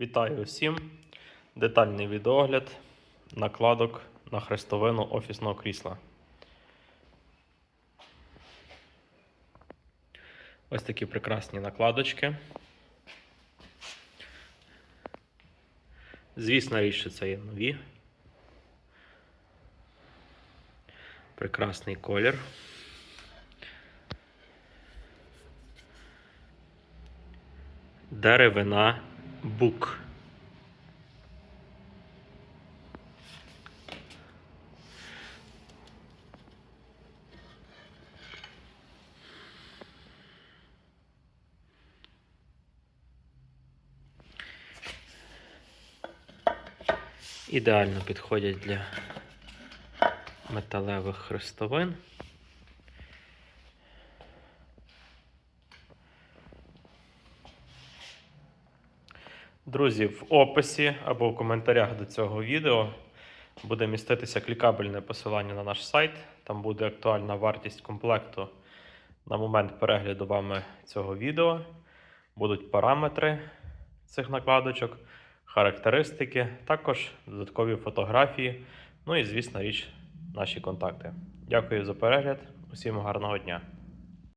Вітаю усім! Детальний відеогляд накладок на хрестовину офісного крісла. Ось такі прекрасні накладочки. Звісно, річ, що це є нові. Прекрасний колір. Деревина бук. Ідеально підходять для металевих хрестовин. Друзі, в описі або в коментарях до цього відео буде міститися клікабельне посилання на наш сайт. Там буде актуальна вартість комплекту на момент перегляду вами цього відео. Будуть параметри цих накладочок, характеристики, також додаткові фотографії. Ну і, звісно, річ, наші контакти. Дякую за перегляд. Усім гарного дня!